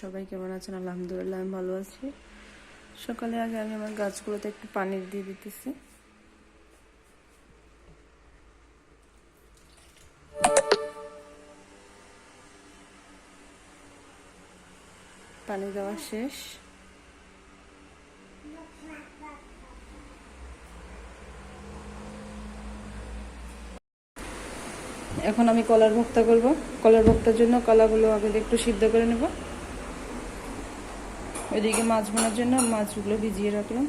সবাই কেমন আছেন? আলহামদুলিল্লাহ, আমি ভালো আছি। সকালে আগে আমি আমার গাছগুলোতে একটু পানি দিয়ে দিতেছি। পানি দেওয়া শেষ। এখন আমি কলার ভক্তা করব। কলার ভক্তার জন্য কলাগুলো আগে একটু সিদ্ধ করে নেব। ওইদিকে মাছ বোনার জন্য মাছগুলো ভিজিয়ে রাখলাম।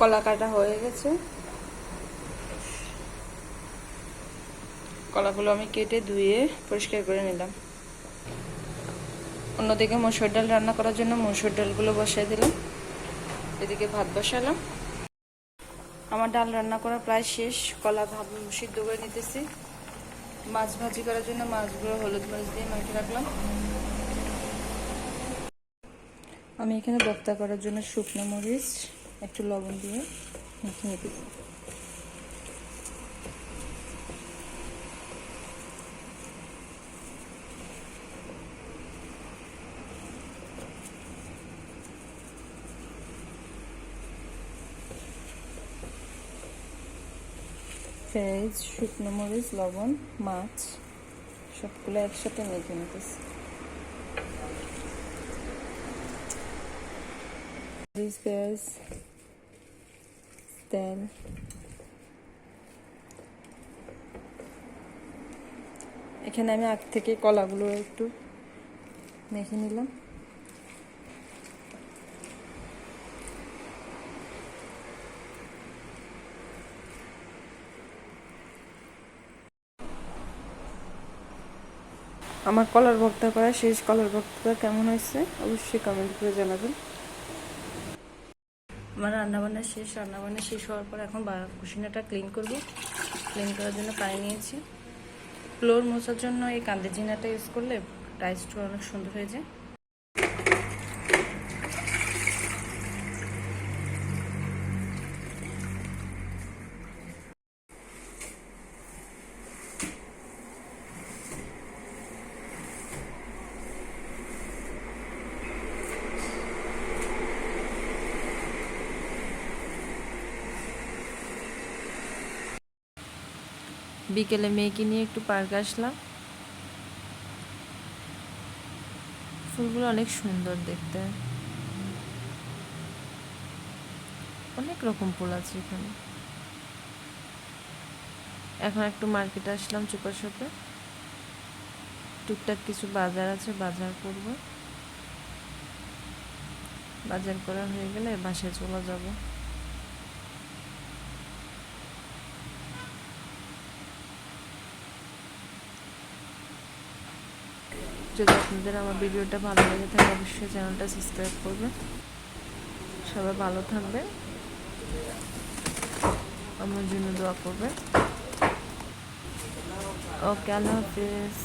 কলা কাটা হয়ে গেছে। কলাগুলো আমি কেটে ধুয়ে পরিষ্কার করে নিলাম। অন্যদিকে মসুর ডাল রান্না করার জন্য মসুর ডালগুলো বসাই দিলাম। এদিকে ভাত বসালাম। আমার ডাল রান্না করা প্রায় শেষ, কলা ভাব সিদ্ধ করে নিতেছি। মাছ ভাজি করার জন্য মাছগুলো হলুদ মরিচ দিয়ে মাখিয়ে রাখলাম। আমি এখানে বক্তা করার জন্য শুকনো মরিচ, একটু লবণ দিয়ে মেখে নিতেছি। পেঁয়াজ, শুকনো মরিচ, লবণ, মাছ, সবগুলো একসাথে মেখে নিতেছি। মরিচ, পেঁয়াজ, তেল। এখানে আমি আগ থেকে কলাগুলো একটু মেখে নিলাম। আমার কলার ভর্তা করা, শেষ কলার ভর্তা কেমন হয়েছে? অবশ্যই কমেন্ট করে জানাবেন। আমার রান্নাবান্না শেষ রান্নাবান্না শেষ হওয়ার পর এখন কুসিনাটা ক্লিন করব। ক্লিন করার জন্য পানি নিয়েছি। ফ্লোর মোছার জন্য এই কান্দেজিনাটা ইউজ করলে টাইসটা অনেক সুন্দর হয়ে যায়। বিকেলে মেয়েকে নিয়ে একটু পার্কে আসলাম। ফুলগুলো অনেক সুন্দর দেখতে। অনেক রকম ফুল আছে এখানে। এখন একটু মার্কেটে আসলাম চুপার শপে। টুকটাক কিছু বাজার আছে, বাজার করব। বাজার করা হয়ে গেলে বাসায় চলে যাব। যদি আপনাদের আমার ভিডিওটা ভালো লেগে থাকে, অবশ্যই চ্যানেলটা সাবস্ক্রাইব করবেন। সবাই ভালো থাকবে আমার জন্য দোয়া করবে ওকে, আল্লাহ হাফিজ।